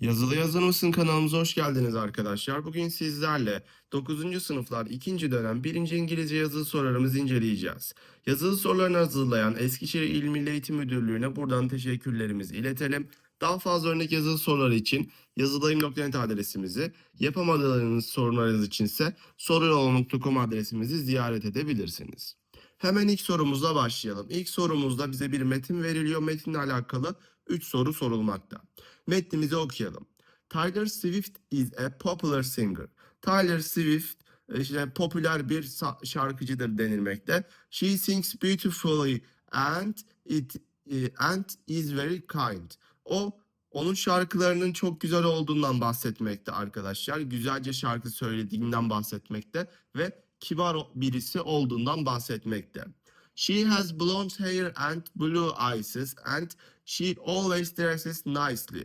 Yazılı Yazar mısın kanalımıza hoş geldiniz arkadaşlar. Bugün sizlerle 9. sınıflar 2. dönem 1. İngilizce yazılı sorularımızı inceleyeceğiz. Yazılı sorularını hazırlayan Eskişehir İl Milli Eğitim Müdürlüğü'ne buradan teşekkürlerimizi iletelim. Daha fazla örnek yazılı sorular için yazılayım.net adresimizi, yapamadığınız sorularınız içinse soruyol.com adresimizi ziyaret edebilirsiniz. Hemen ilk sorumuzla başlayalım. İlk sorumuzda bize bir metin veriliyor. Metinle alakalı 3 soru sorulmakta. Metnimizi okuyalım. Tyler Swift is a popular singer. Tyler Swift e, işte popüler bir şarkıcıdır denilmekte. She sings beautifully and it e, and is very kind. O onun şarkılarının çok güzel olduğundan bahsetmekte arkadaşlar. Güzelce şarkı söylediğinden bahsetmekte ve kibar birisi olduğundan bahsetmekte. She has blonde hair and blue eyes and she always dresses nicely.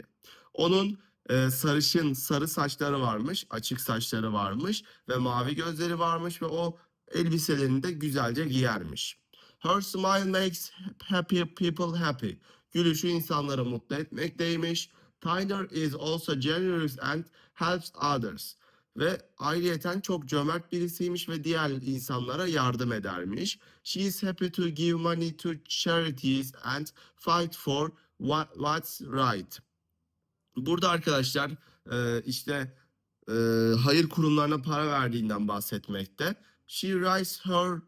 Onun e, sarışın sarı saçları varmış, açık saçları varmış ve mavi gözleri varmış ve o elbiselerini de güzelce giyermiş. Her smile makes happy people happy. Gülüşü insanları mutlu etmekteymiş. Tyler is also generous and helps others. Ve ayrıyeten çok cömert birisiymiş ve diğer insanlara yardım edermiş. She is happy to give money to charities and fight for what, what's right. Burada arkadaşlar e, işte e, hayır kurumlarına para verdiğinden bahsetmekte. She writes her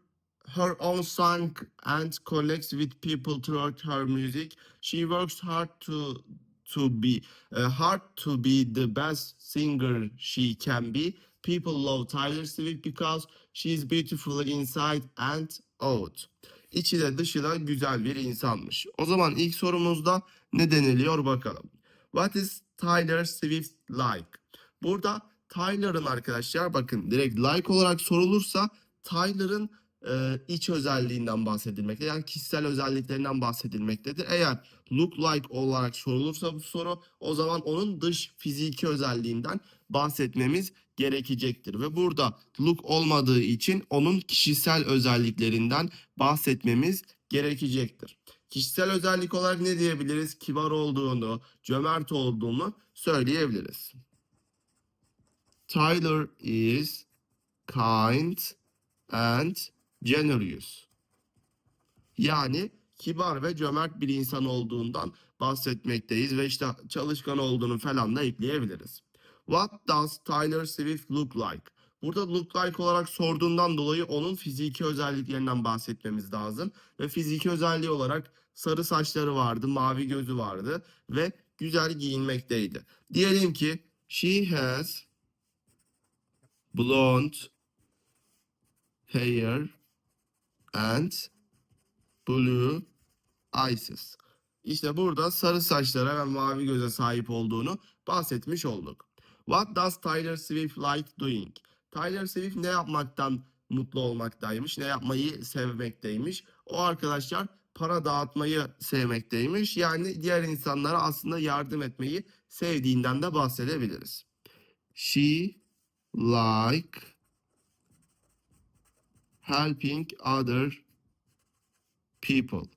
her own song and collects with people throughout her music. She works hard to to be uh, hard to be the best singer she can be. People love Tyler Swift because she is beautiful inside and out. İçi de dışı da güzel bir insanmış. O zaman ilk sorumuzda ne deniliyor bakalım. What is Tyler Swift like? Burada Tyler'ın arkadaşlar bakın direkt like olarak sorulursa Tyler'ın e, iç özelliğinden bahsedilmekte. Yani kişisel özelliklerinden bahsedilmektedir. Eğer look like olarak sorulursa bu soru o zaman onun dış fiziki özelliğinden bahsetmemiz gerekecektir. Ve burada look olmadığı için onun kişisel özelliklerinden bahsetmemiz gerekecektir. Kişisel özellik olarak ne diyebiliriz? Kibar olduğunu, cömert olduğunu söyleyebiliriz. Tyler is kind and generous. Yani kibar ve cömert bir insan olduğundan bahsetmekteyiz ve işte çalışkan olduğunu falan da ekleyebiliriz. What does Tyler Swift look like? Burada look like olarak sorduğundan dolayı onun fiziki özelliklerinden bahsetmemiz lazım. Ve fiziki özelliği olarak sarı saçları vardı, mavi gözü vardı ve güzel giyinmekteydi. Diyelim ki she has blonde hair and blue eyes. İşte burada sarı saçlara ve mavi göze sahip olduğunu bahsetmiş olduk. What does Tyler Swift like doing? Tyler Swift ne yapmaktan mutlu olmaktaymış, ne yapmayı sevmekteymiş. O arkadaşlar para dağıtmayı sevmekteymiş. Yani diğer insanlara aslında yardım etmeyi sevdiğinden de bahsedebiliriz. She like helping other people.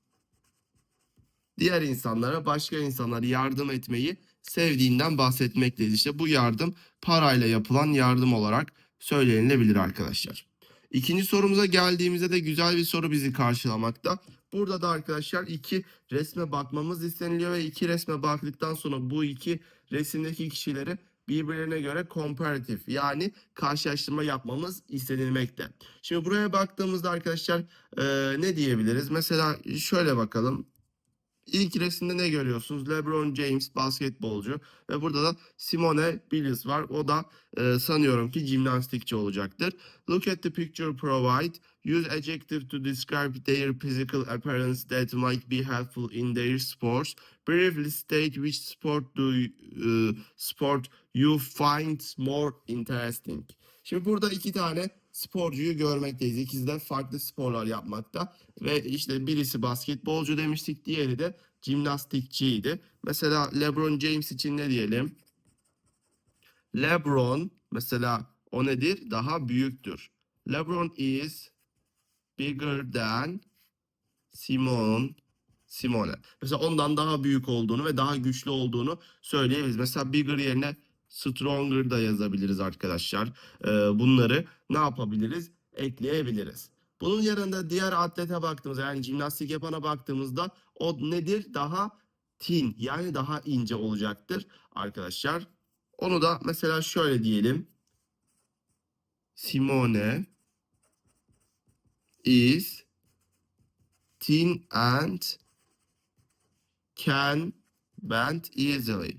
Diğer insanlara, başka insanlara yardım etmeyi sevdiğinden bahsetmekteyiz. İşte bu yardım parayla yapılan yardım olarak söylenilebilir arkadaşlar. İkinci sorumuza geldiğimizde de güzel bir soru bizi karşılamakta. Burada da arkadaşlar iki resme bakmamız isteniliyor ve iki resme baktıktan sonra bu iki resimdeki kişileri birbirlerine göre comparative yani karşılaştırma yapmamız istenilmekte. Şimdi buraya baktığımızda arkadaşlar eee, ne diyebiliriz? Mesela şöyle bakalım. İlk resimde ne görüyorsunuz? LeBron James basketbolcu ve burada da Simone Biles var. O da e, sanıyorum ki jimnastikçi olacaktır. Look at the picture provide. Use adjective to describe their physical appearance that might be helpful in their sports. Briefly state which sport do you, e, sport you find more interesting. Şimdi burada iki tane sporcuyu görmekteyiz. İkisi de farklı sporlar yapmakta. Ve işte birisi basketbolcu demiştik, diğeri de jimnastikçiydi. Mesela LeBron James için ne diyelim? LeBron mesela o nedir? Daha büyüktür. LeBron is bigger than Simone Simone. Mesela ondan daha büyük olduğunu ve daha güçlü olduğunu söyleyebiliriz. Mesela bigger yerine stronger da yazabiliriz arkadaşlar. Ee, bunları ne yapabiliriz? Ekleyebiliriz. Bunun yanında diğer atlete baktığımızda yani jimnastik yapana baktığımızda o nedir? Daha thin yani daha ince olacaktır arkadaşlar. Onu da mesela şöyle diyelim. Simone is thin and can bend easily.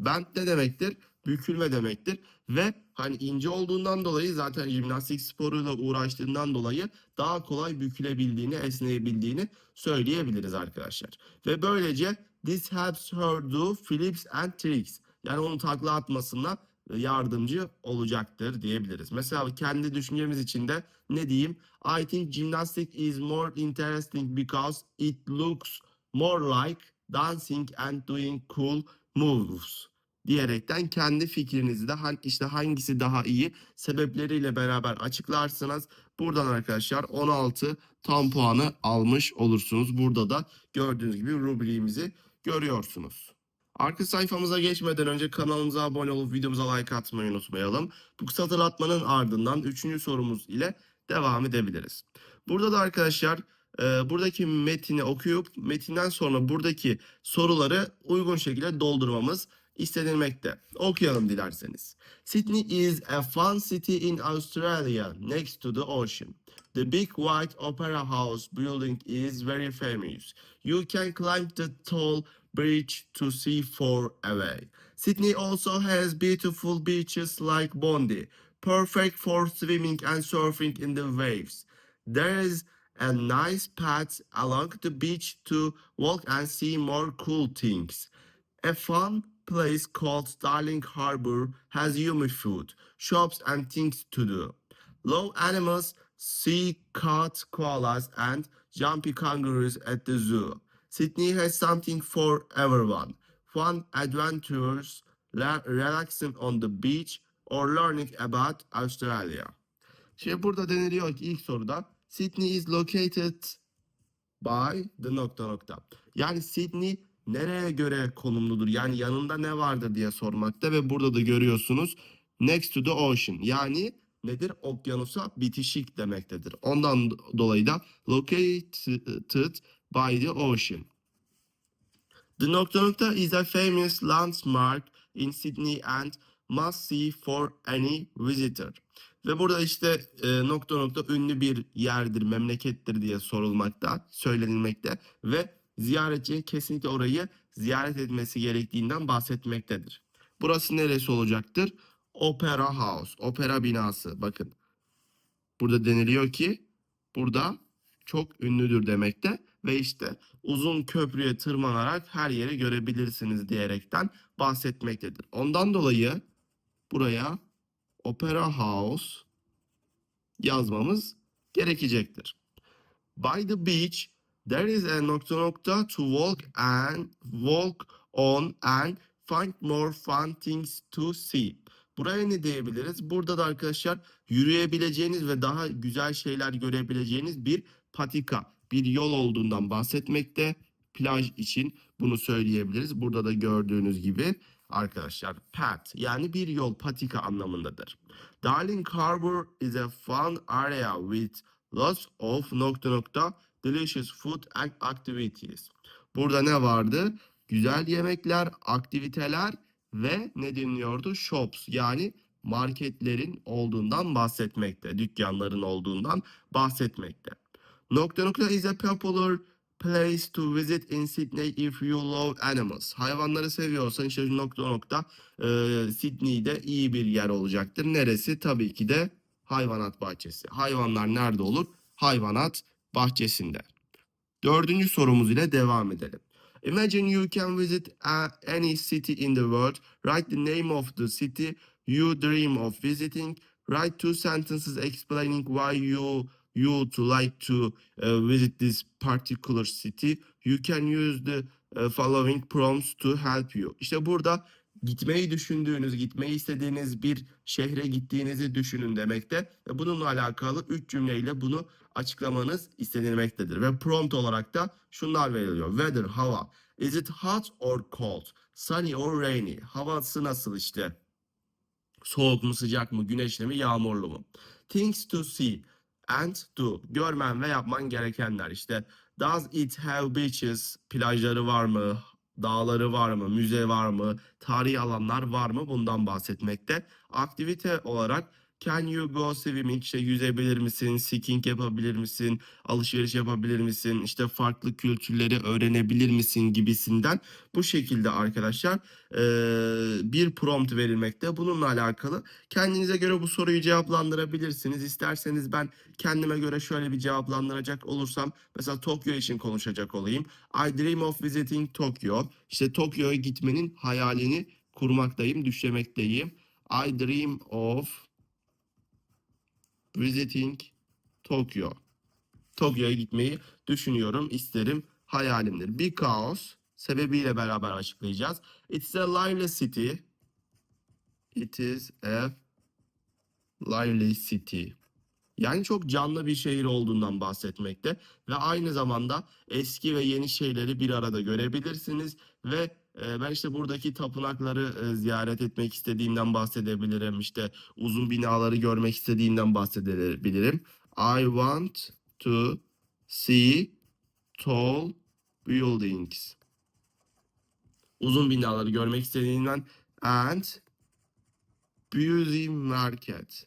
Bend ne demektir? Bükülme demektir. Ve hani ince olduğundan dolayı zaten jimnastik sporuyla uğraştığından dolayı daha kolay bükülebildiğini, esneyebildiğini söyleyebiliriz arkadaşlar. Ve böylece this helps her do flips and tricks. Yani onun takla atmasına yardımcı olacaktır diyebiliriz. Mesela kendi düşüncemiz için de ne diyeyim? I think gymnastics is more interesting because it looks more like dancing and doing cool moves diyerekten kendi fikrinizi de işte hangisi daha iyi sebepleriyle beraber açıklarsınız. Buradan arkadaşlar 16 tam puanı almış olursunuz. Burada da gördüğünüz gibi rubriğimizi görüyorsunuz. Arka sayfamıza geçmeden önce kanalımıza abone olup videomuza like atmayı unutmayalım. Bu kısa hatırlatmanın ardından 3. sorumuz ile devam edebiliriz. Burada da arkadaşlar e, buradaki metini okuyup metinden sonra buradaki soruları uygun şekilde doldurmamız istenilmekte. Okuyalım dilerseniz. Sydney is a fun city in Australia next to the ocean. The big white opera house building is very famous. You can climb the tall bridge to see far away. Sydney also has beautiful beaches like Bondi, perfect for swimming and surfing in the waves. There is a nice path along the beach to walk and see more cool things. A fun place called Darling Harbour has yummy food, shops, and things to do. Low animals see cat koalas and jumpy kangaroos at the zoo. Sydney has something for everyone. Fun adventures, la- relaxing on the beach, or learning about Australia. Şimdi burada deniliyor ki ilk soruda Sydney is located by the nokta nokta. Yani Sydney nereye göre konumludur? Yani yanında ne vardır diye sormakta ve burada da görüyorsunuz next to the ocean. Yani nedir? Okyanusa bitişik demektedir. Ondan dolayı da located by the ocean. The nokta nokta is a famous landmark in Sydney and must see for any visitor. Ve burada işte e, nokta nokta ünlü bir yerdir, memlekettir diye sorulmakta, söylenilmekte ve ziyaretçinin kesinlikle orayı ziyaret etmesi gerektiğinden bahsetmektedir. Burası neresi olacaktır? Opera House, opera binası. Bakın. Burada deniliyor ki burada çok ünlüdür demekte ve işte uzun köprüye tırmanarak her yeri görebilirsiniz diyerekten bahsetmektedir. Ondan dolayı buraya Opera House yazmamız gerekecektir. By the beach there is a nokta nokta to walk and walk on and find more fun things to see. Buraya ne diyebiliriz? Burada da arkadaşlar yürüyebileceğiniz ve daha güzel şeyler görebileceğiniz bir patika, bir yol olduğundan bahsetmekte. Plaj için bunu söyleyebiliriz. Burada da gördüğünüz gibi arkadaşlar path yani bir yol patika anlamındadır. Darling Harbour is a fun area with lots of nokta nokta delicious food activities. Burada ne vardı? Güzel yemekler, aktiviteler ve ne deniliyordu? Shops yani marketlerin olduğundan bahsetmekte, dükkanların olduğundan bahsetmekte. Nokta nokta is a popular place to visit in Sydney if you love animals. Hayvanları seviyorsan işte nokta nokta e, Sydney'de iyi bir yer olacaktır. Neresi? Tabii ki de hayvanat bahçesi. Hayvanlar nerede olur? Hayvanat bahçesinde. Dördüncü sorumuz ile devam edelim. Imagine you can visit any city in the world. Write the name of the city you dream of visiting. Write two sentences explaining why you you to like to uh, visit this particular city. You can use the uh, following prompts to help you. İşte burada gitmeyi düşündüğünüz, gitmeyi istediğiniz bir şehre gittiğinizi düşünün demekte ve bununla alakalı üç cümleyle bunu açıklamanız istenilmektedir. Ve prompt olarak da şunlar veriliyor. Weather, hava. Is it hot or cold? Sunny or rainy? Havası nasıl işte? Soğuk mu, sıcak mı, güneşli mi, yağmurlu mu? Things to see and do. Görmen ve yapman gerekenler. İşte does it have beaches? Plajları var mı? Dağları var mı? Müze var mı? Tarihi alanlar var mı? Bundan bahsetmekte. Aktivite olarak can you go swimming? İşte yüzebilir misin? Skiing yapabilir misin? Alışveriş yapabilir misin? İşte farklı kültürleri öğrenebilir misin gibisinden bu şekilde arkadaşlar bir prompt verilmekte. Bununla alakalı kendinize göre bu soruyu cevaplandırabilirsiniz. İsterseniz ben kendime göre şöyle bir cevaplandıracak olursam mesela Tokyo için konuşacak olayım. I dream of visiting Tokyo. İşte Tokyo'ya gitmenin hayalini kurmaktayım, düşlemekteyim. I dream of visiting Tokyo. Tokyo'ya gitmeyi düşünüyorum, isterim, hayalimdir. Because sebebiyle beraber açıklayacağız. It is a lively city. It is a lively city. Yani çok canlı bir şehir olduğundan bahsetmekte ve aynı zamanda eski ve yeni şeyleri bir arada görebilirsiniz ve ben işte buradaki tapınakları e, ziyaret etmek istediğimden bahsedebilirim. İşte uzun binaları görmek istediğimden bahsedebilirim. I want to see tall buildings. Uzun binaları görmek istediğimden and busy market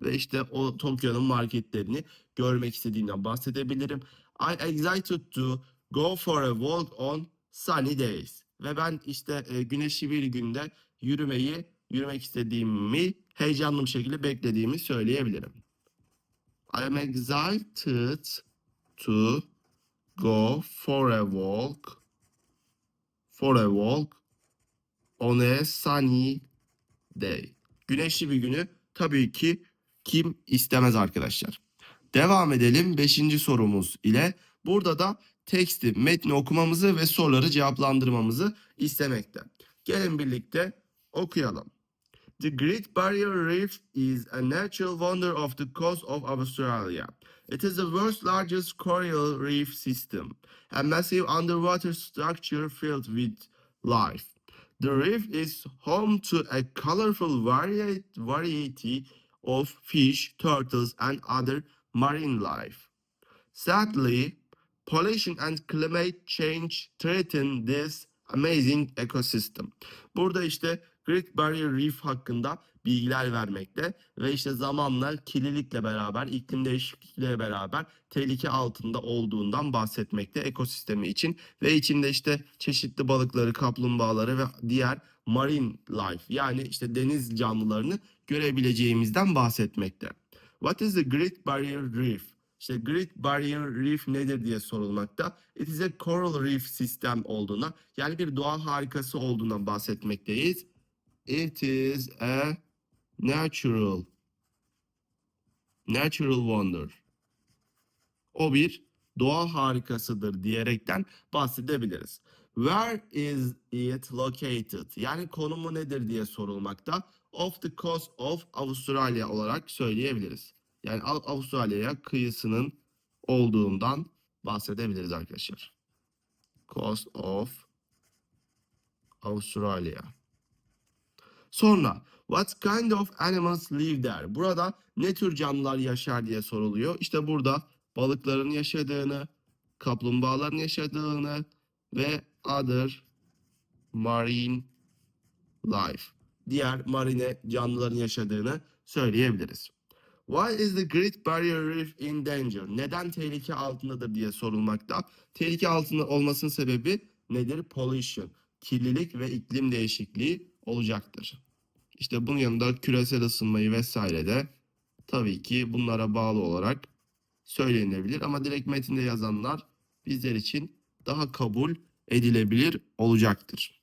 ve işte o Tokyo'nun marketlerini görmek istediğimden bahsedebilirim. I excited to go for a walk on sunny days. Ve ben işte e, güneşli bir günde yürümeyi, yürümek istediğimi heyecanlı bir şekilde beklediğimi söyleyebilirim. I am excited to go for a walk for a walk on a sunny day. Güneşli bir günü tabii ki kim istemez arkadaşlar. Devam edelim 5. sorumuz ile. Burada da teksti, metni okumamızı ve soruları cevaplandırmamızı istemekte. Gelin birlikte okuyalım. The Great Barrier Reef is a natural wonder of the coast of Australia. It is the world's largest coral reef system, a massive underwater structure filled with life. The reef is home to a colorful vari- variety of fish, turtles, and other marine life. Sadly, pollution and climate change threaten this amazing ecosystem. Burada işte Great Barrier Reef hakkında bilgiler vermekte ve işte zamanla kirlilikle beraber, iklim değişikliğiyle beraber tehlike altında olduğundan bahsetmekte ekosistemi için ve içinde işte çeşitli balıkları, kaplumbağaları ve diğer marine life yani işte deniz canlılarını görebileceğimizden bahsetmekte. What is the Great Barrier Reef? İşte Great Barrier Reef nedir diye sorulmakta. It is a coral reef sistem olduğuna yani bir doğa harikası olduğundan bahsetmekteyiz. It is a natural natural wonder. O bir doğa harikasıdır diyerekten bahsedebiliriz. Where is it located? Yani konumu nedir diye sorulmakta. Off the coast of Australia olarak söyleyebiliriz. Yani Av- Avustralya'ya kıyısının olduğundan bahsedebiliriz arkadaşlar. Coast of Australia. Sonra what kind of animals live there? Burada ne tür canlılar yaşar diye soruluyor. İşte burada balıkların yaşadığını, kaplumbağaların yaşadığını ve other marine life. Diğer marine canlıların yaşadığını söyleyebiliriz. Why is the Great Barrier Reef in danger? Neden tehlike altındadır diye sorulmakta. Tehlike altında olmasının sebebi nedir? Pollution, kirlilik ve iklim değişikliği olacaktır. İşte bunun yanında küresel ısınmayı vesaire de tabii ki bunlara bağlı olarak söylenebilir ama direkt metinde yazanlar bizler için daha kabul edilebilir olacaktır.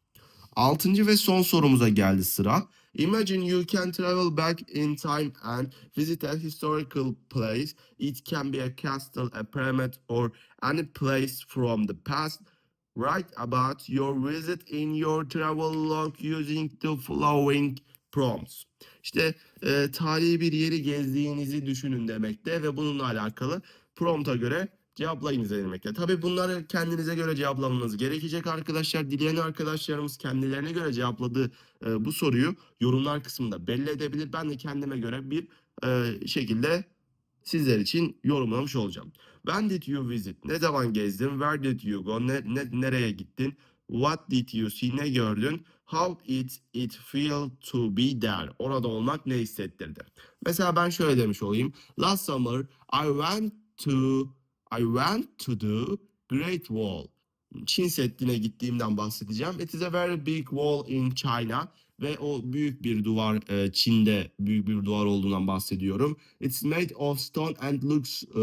Altıncı ve son sorumuza geldi sıra. Imagine you can travel back in time and visit a historical place. It can be a castle, a pyramid or any place from the past. Write about your visit in your travel log using the following prompts. İşte e, tarihi bir yeri gezdiğinizi düşünün demekte ve bununla alakalı prompta göre cevaplayınız demekte. Tabii bunları kendinize göre cevaplamanız gerekecek arkadaşlar. Dileyen arkadaşlarımız kendilerine göre cevapladığı e, bu soruyu yorumlar kısmında belli edebilir. Ben de kendime göre bir e, şekilde sizler için yorumlamış olacağım. When did you visit? Ne zaman gezdin? Where did you go? Ne, ne, nereye gittin? What did you see? Ne gördün? How it it feel to be there? Orada olmak ne hissettirdi? Mesela ben şöyle demiş olayım. Last summer I went to I went to the Great Wall. Çin Seddi'ne gittiğimden bahsedeceğim. It is a very big wall in China ve o büyük bir duvar e, Çin'de büyük bir duvar olduğundan bahsediyorum. It's made of stone and looks uh,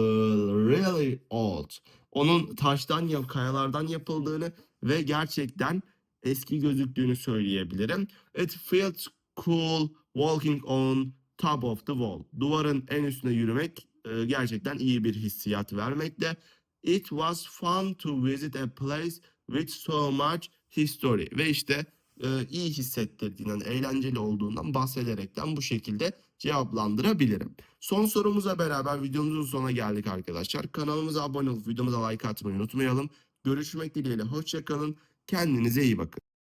really old. Onun taştan ya kayalardan yapıldığını ve gerçekten eski gözüktüğünü söyleyebilirim. It feels cool walking on top of the wall. Duvarın en üstüne yürümek e, gerçekten iyi bir hissiyat vermekte. It was fun to visit a place with so much history. Ve işte e, iyi hissettirdiğinden, eğlenceli olduğundan bahsederekten bu şekilde cevaplandırabilirim. Son sorumuza beraber videomuzun sonuna geldik arkadaşlar. Kanalımıza abone olup videomuza like atmayı unutmayalım. Görüşmek dileğiyle hoşçakalın. Kendinize iyi bakın.